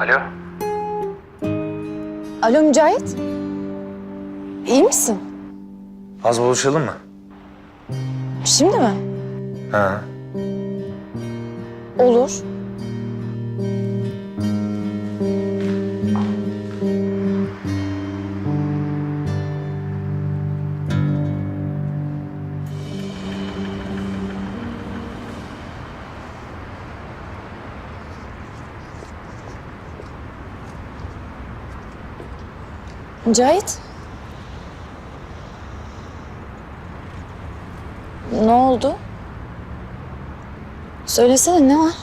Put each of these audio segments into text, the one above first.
Alo. Alo Mücahit. İyi misin? Az buluşalım mı? Şimdi mi? Ha. Olur. Mücahit. Ne oldu? Söylesene ne var?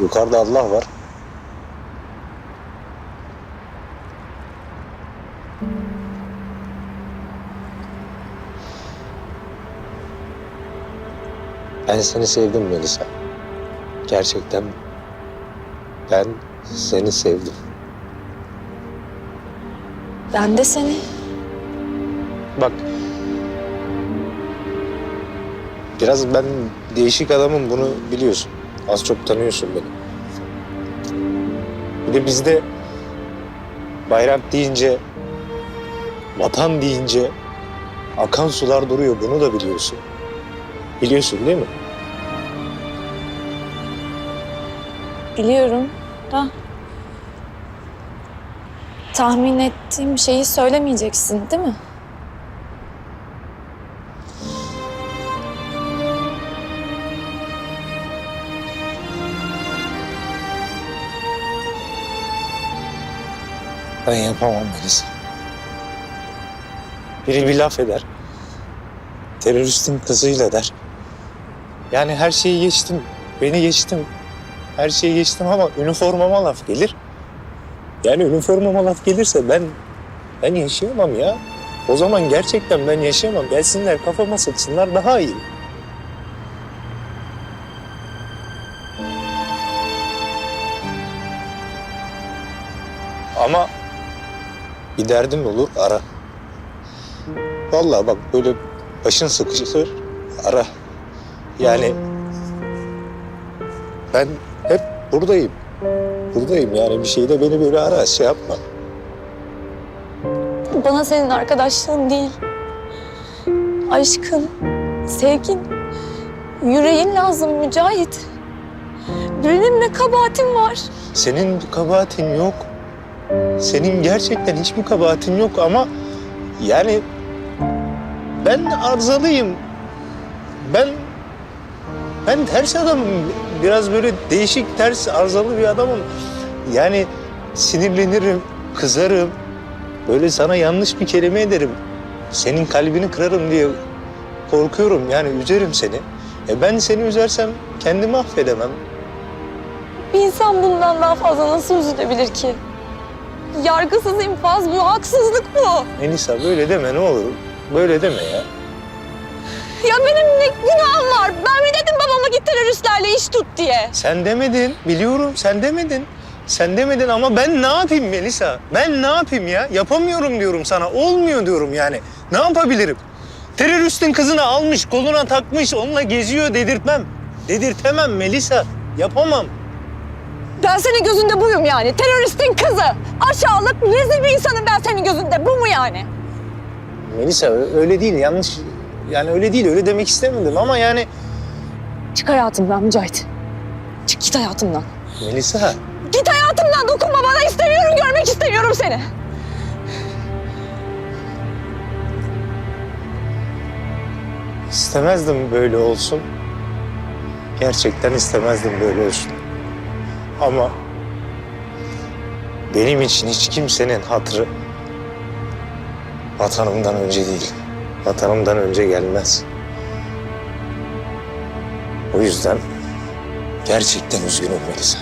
Yukarıda Allah var. Ben seni sevdim Melisa. Gerçekten ben seni sevdim. Ben de seni. Bak. Biraz ben değişik adamım bunu biliyorsun. Az çok tanıyorsun beni. Bir de bizde bayrak deyince, vatan deyince akan sular duruyor. Bunu da biliyorsun. Biliyorsun değil mi? Biliyorum da tahmin ettiğim şeyi söylemeyeceksin değil mi? Ben yapamam Melisa. Biri bir laf eder. Teröristin kızıyla der. Yani her şeyi geçtim. Beni geçtim. Her şeyi geçtim ama üniformama laf gelir. Yani üniformama laf gelirse ben ben yaşayamam ya. O zaman gerçekten ben yaşayamam. Gelsinler kafama sıksınlar daha iyi. Ama bir derdin olur ara. Vallahi bak böyle başın sıkışır ara. Yani ben buradayım. Buradayım yani bir şeyde beni böyle ara şey yapma. Bana senin arkadaşlığın değil. Aşkın, sevgin, yüreğin lazım Mücahit. Benim ne kabahatim var? Senin bir kabahatin yok. Senin gerçekten hiçbir kabahatin yok ama yani ben arızalıyım. Ben ben ters adamım. Biraz böyle değişik, ters, arızalı bir adamım. Yani sinirlenirim, kızarım. Böyle sana yanlış bir kelime ederim. Senin kalbini kırarım diye korkuyorum. Yani üzerim seni. E ben seni üzersem kendimi affedemem. Bir insan bundan daha fazla nasıl üzülebilir ki? Yargısız infaz bu, haksızlık bu. Melisa böyle deme ne olur. Böyle deme ya. Ya benim ne günahım var? Ben dedim babama git teröristlerle iş tut diye? Sen demedin. Biliyorum sen demedin. Sen demedin ama ben ne yapayım Melisa? Ben ne yapayım ya? Yapamıyorum diyorum sana. Olmuyor diyorum yani. Ne yapabilirim? Teröristin kızını almış, koluna takmış, onunla geziyor dedirtmem. Dedirtemem Melisa. Yapamam. Ben senin gözünde buyum yani. Teröristin kızı. Aşağılık, rezil bir insanım ben senin gözünde. Bu mu yani? Melisa öyle değil. Yanlış. Yani öyle değil. Öyle demek istemedim ama yani Çık hayatımdan Mücahit. Çık git hayatımdan. Melisa Git hayatımdan dokunma bana istemiyorum görmek istemiyorum seni. istemezdim böyle olsun. Gerçekten istemezdim böyle olsun. Ama benim için hiç kimsenin hatırı vatanımdan önce değil. Vatanımdan önce gelmez. O yüzden gerçekten üzgünüm Melisa.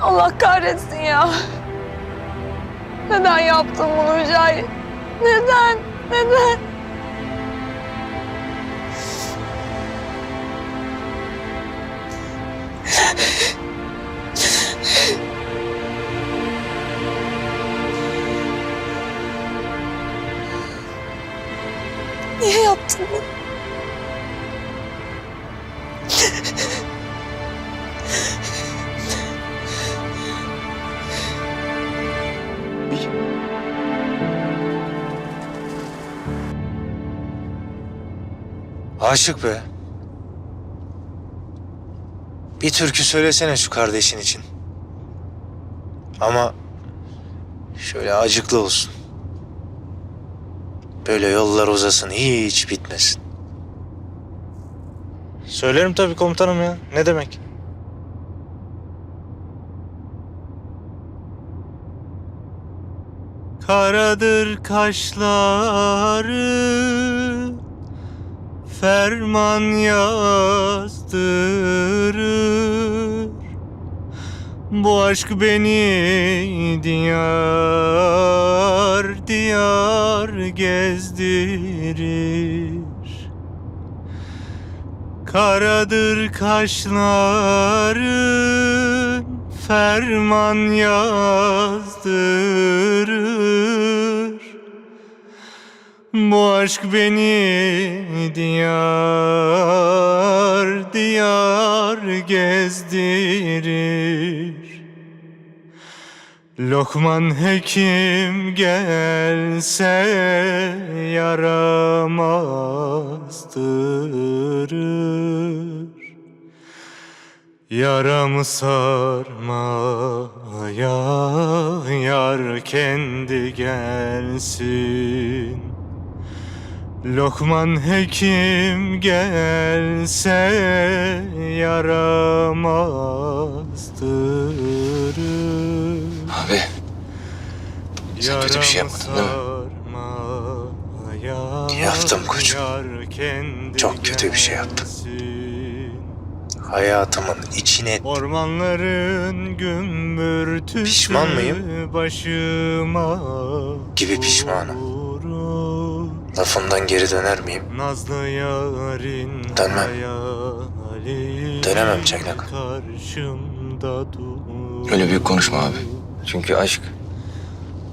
Allah kahretsin ya. Neden yaptın bunu Mücahit? Neden? Neden? Niye yaptın bunu? Aşık be. Bir türkü söylesene şu kardeşin için. Ama şöyle acıklı olsun. Böyle yollar uzasın, hiç bitmesin. Söylerim tabii komutanım ya. Ne demek? Karadır kaşları ferman yazdırır Bu aşk beni diyar diyar gezdirir. Karadır kaşların ferman yazdırır. Bu aşk beni diyar diyar gezdirir Lokman hekim gelse yaramazdır Yaramı sarmaya yar kendi gelsin Lokman hekim gelse yaramazdır. Sen kötü bir şey yapmadın değil mi? Yaptım koçum. Çok kötü bir şey yaptım. Hayatımın içine ettim. Ormanların gümbürtüsü Pişman mıyım? Başıma Gibi pişmanım. Lafımdan geri döner miyim? Nazlı yarın Dönmem. Dönemem Çaylak. Öyle büyük konuşma abi. Çünkü aşk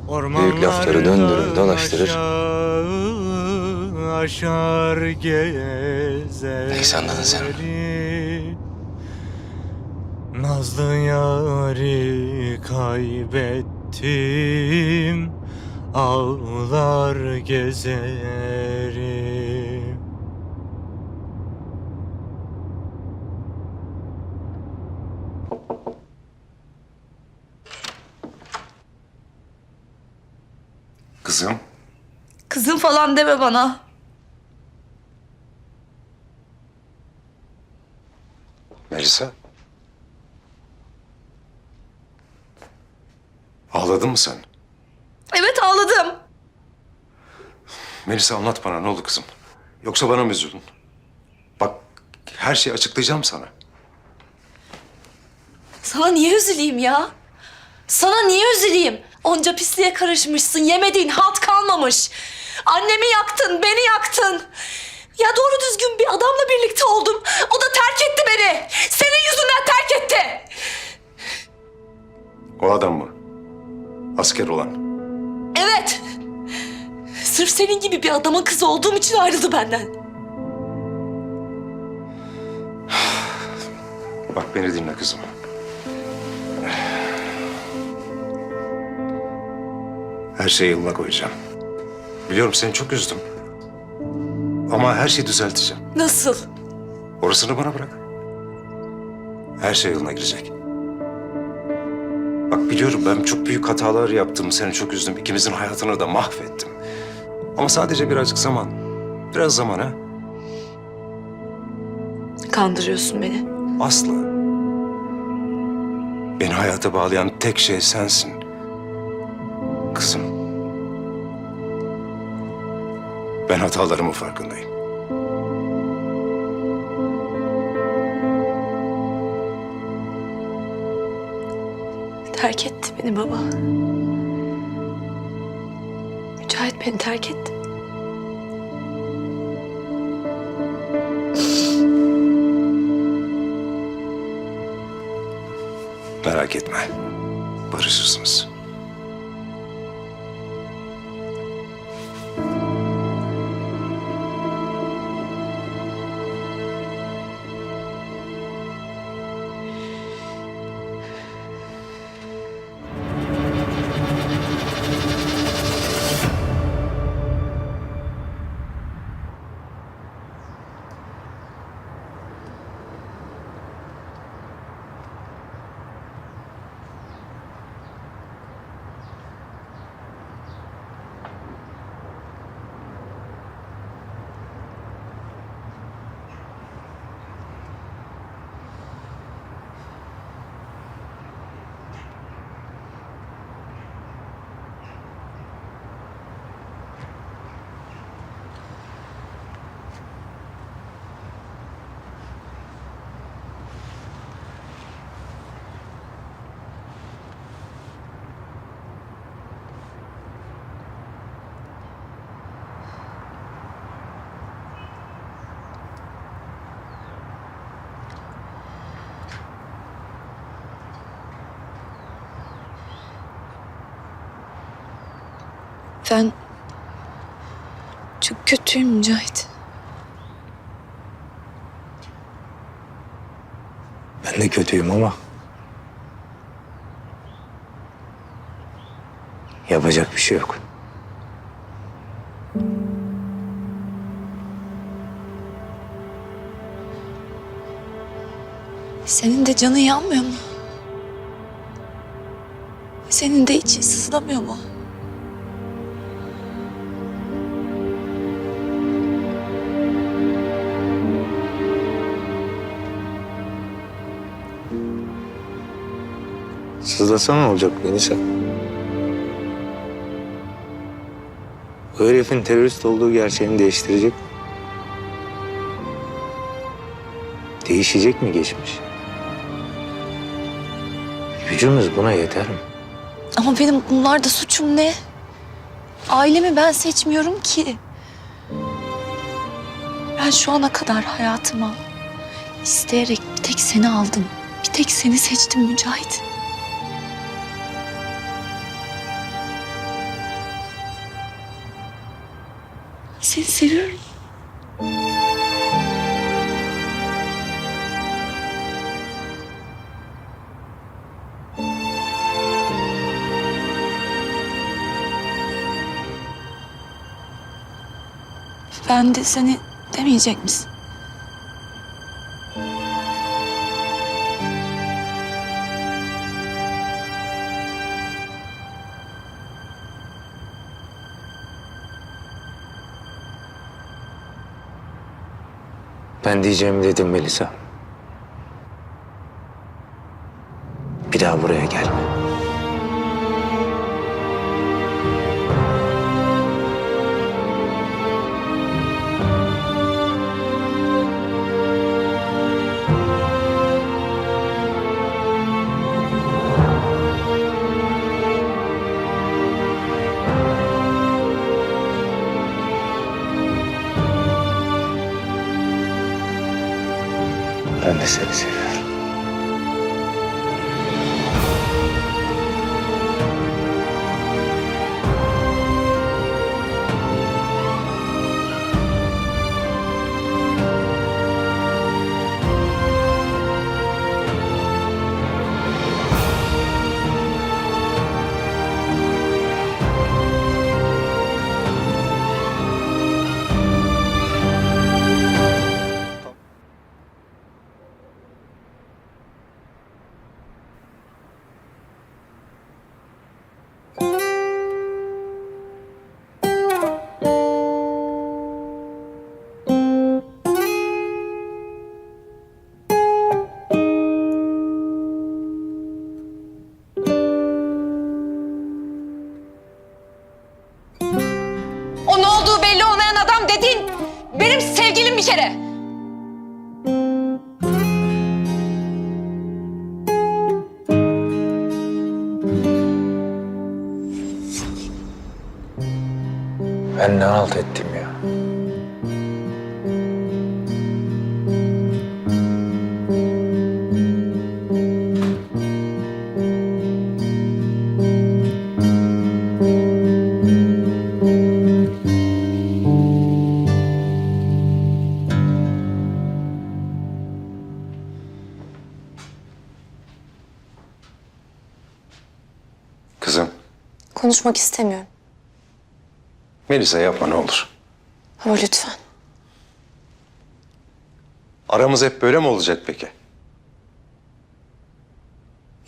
Ormanların lafları döndürür, dolaştırır. Aşar gezer Neyse anladın sen. Nazlı yari kaybettim Ağlar gezerim Kızım, Kızım falan deme bana. Melisa. Ağladın mı sen? Evet ağladım. Melisa anlat bana ne oldu kızım? Yoksa bana mı üzüldün? Bak her şeyi açıklayacağım sana. Sana niye üzüleyim ya? Sana niye üzüleyim? Onca pisliğe karışmışsın, yemediğin halt kalmamış. Annemi yaktın, beni yaktın. Ya doğru düzgün bir adamla birlikte oldum. O da terk etti beni. Senin yüzünden terk etti. O adam mı? Asker olan. Evet. Sırf senin gibi bir adamın kızı olduğum için ayrıldı benden. Bak beni dinle kızım. Her şeyi yoluna koyacağım. Biliyorum seni çok üzdüm. Ama her şeyi düzelteceğim. Nasıl? Orasını bana bırak. Her şey yoluna girecek. Bak biliyorum ben çok büyük hatalar yaptım. Seni çok üzdüm. İkimizin hayatını da mahvettim. Ama sadece birazcık zaman. Biraz zaman ha. Kandırıyorsun beni. Asla. Beni hayata bağlayan tek şey sensin. Ben hatalarımın farkındayım. Terk etti beni baba. Mücahit beni terk etti. Merak etme. Barışırsınız. Ben çok kötüyüm Mücahit. Ben de kötüyüm ama... Yapacak bir şey yok. Senin de canın yanmıyor mu? Senin de için sızlamıyor mu? Sızlasa ne olacak Melisa? O herifin terörist olduğu gerçeğini değiştirecek mi? Değişecek mi geçmiş? Gücümüz buna yeter mi? Ama benim bunlarda suçum ne? Ailemi ben seçmiyorum ki. Ben şu ana kadar hayatıma isteyerek bir tek seni aldım. Bir tek seni seçtim Mücahit. Seni seviyorum. Ben de seni demeyecek misin? Ben diyeceğimi dedim Melisa. Bir daha buraya gelme. Halt ettim ya? Kızım, Konuşmak istemiyorum. Melisa yapma ne olur. Baba lütfen. Aramız hep böyle mi olacak peki?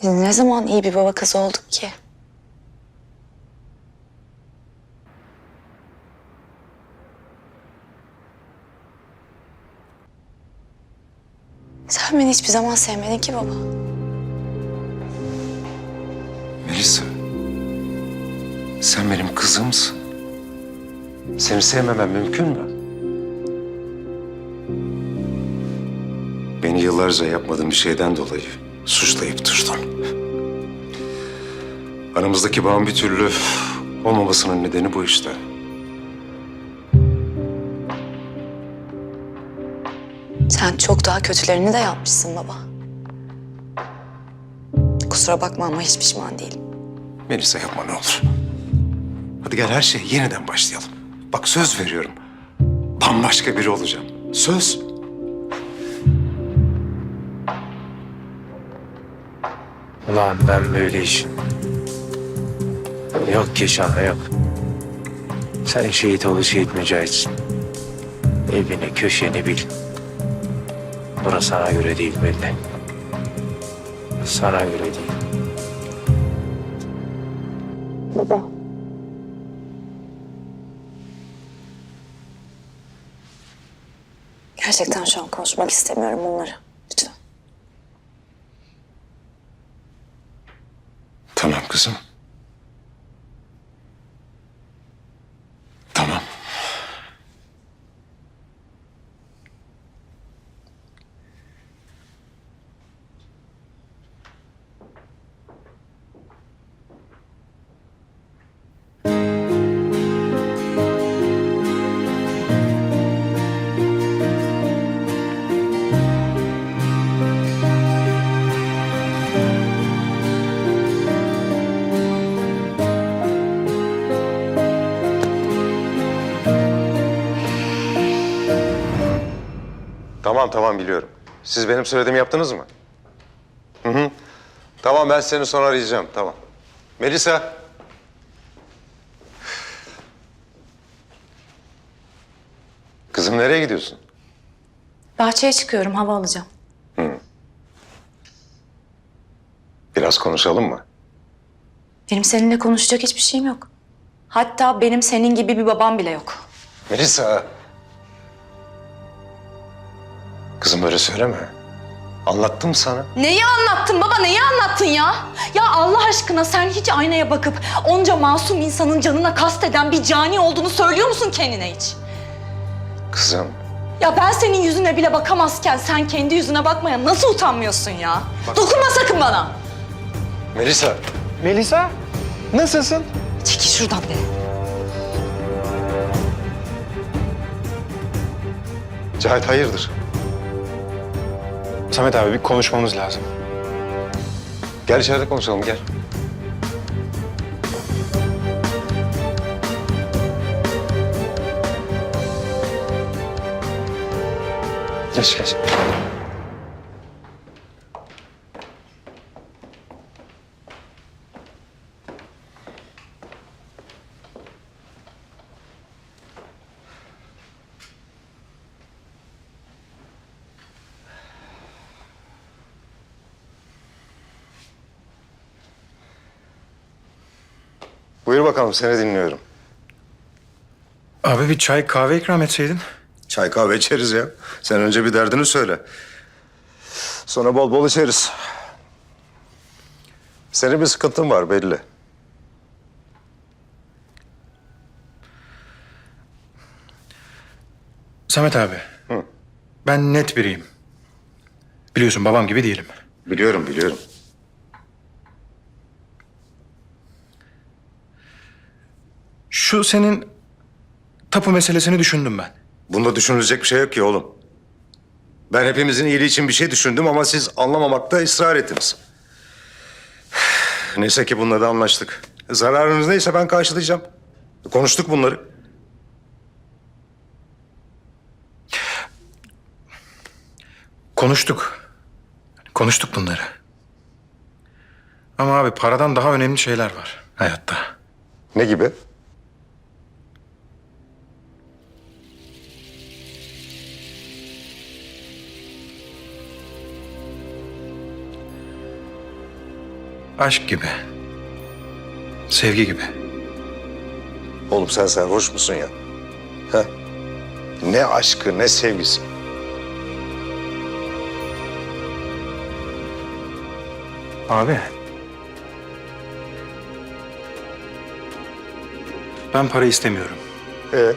Biz ne zaman iyi bir baba kız olduk ki? Sen beni hiçbir zaman sevmedin ki baba. Melisa, sen benim kızımsın. Seni sevmemem mümkün mü? Beni yıllarca yapmadığım bir şeyden dolayı suçlayıp durdun. Aramızdaki bağın bir türlü olmamasının nedeni bu işte. Sen çok daha kötülerini de yapmışsın baba. Kusura bakma ama hiç pişman değilim. Melisa yapma ne olur. Hadi gel her şey yeniden başlayalım. Bak söz veriyorum. Bambaşka biri olacağım. Söz. Ulan ben böyle iş. Yok Keşan'a yok. Sen şehit ol şehit mücahitsin. Evini köşeni bil. Burası sana göre değil belli. Sana göre değil. Gerçekten şu an konuşmak istemiyorum bunları. Lütfen. Tamam kızım. Tamam tamam biliyorum. Siz benim söylediğimi yaptınız mı? Hı hı. Tamam ben seni sonra arayacağım. Tamam. Melisa. Kızım nereye gidiyorsun? Bahçeye çıkıyorum hava alacağım. Biraz konuşalım mı? Benim seninle konuşacak hiçbir şeyim yok. Hatta benim senin gibi bir babam bile yok. Melisa. Böyle söyleme. Anlattım sana. Neyi anlattın baba neyi anlattın ya? Ya Allah aşkına sen hiç aynaya bakıp onca masum insanın canına kasteden bir cani olduğunu söylüyor musun kendine hiç? Kızım. Ya ben senin yüzüne bile bakamazken sen kendi yüzüne bakmaya nasıl utanmıyorsun ya? Dokunma sakın bana. Melisa. Melisa, nasılsın? Çekil şuradan be. Cahit hayırdır? Samet abi bir konuşmamız lazım. Gel içeride konuşalım gel. Geç geç. Bakalım seni dinliyorum. Abi bir çay kahve ikram etseydin. Çay kahve içeriz ya. Sen önce bir derdini söyle. Sonra bol bol içeriz. Senin bir sıkıntın var belli. Samet abi. Ben net biriyim. Biliyorsun babam gibi değilim. Biliyorum biliyorum. Şu senin tapu meselesini düşündüm ben. Bunda düşünülecek bir şey yok ki oğlum. Ben hepimizin iyiliği için bir şey düşündüm ama siz anlamamakta ısrar ettiniz. Neyse ki bununla da anlaştık. Zararınız neyse ben karşılayacağım. Konuştuk bunları. Konuştuk. Konuştuk bunları. Ama abi paradan daha önemli şeyler var hayatta. Ne gibi? Aşk gibi. Sevgi gibi. Oğlum sen sarhoş musun ya? Ha? Ne aşkı ne sevgisi. Abi. Ben para istemiyorum. Ee,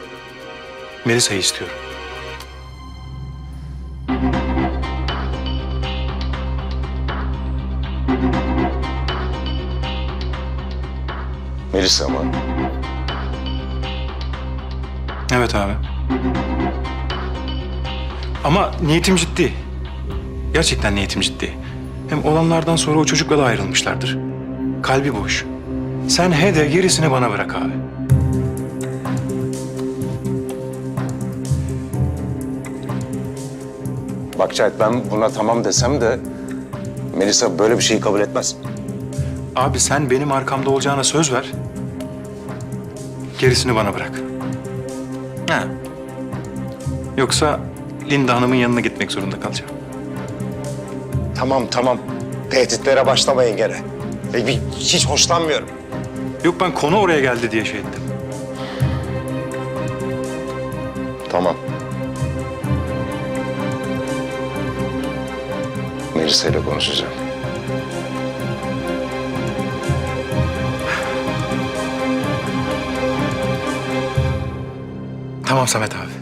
Melisa'yı istiyorum. Melisa mı? Evet abi. Ama niyetim ciddi. Gerçekten niyetim ciddi. Hem olanlardan sonra o çocukla da ayrılmışlardır. Kalbi boş. Sen he de gerisini bana bırak abi. Bak Cahit ben buna tamam desem de Melisa böyle bir şeyi kabul etmez. Abi sen benim arkamda olacağına söz ver. Gerisini bana bırak. Ha. Yoksa Linda Hanım'ın yanına gitmek zorunda kalacağım. Tamam tamam. Tehditlere başlamayın gene. E, bir- hiç hoşlanmıyorum. Yok ben konu oraya geldi diye şey ettim. Tamam. Melisa ile konuşacağım. Tamam Samet abi.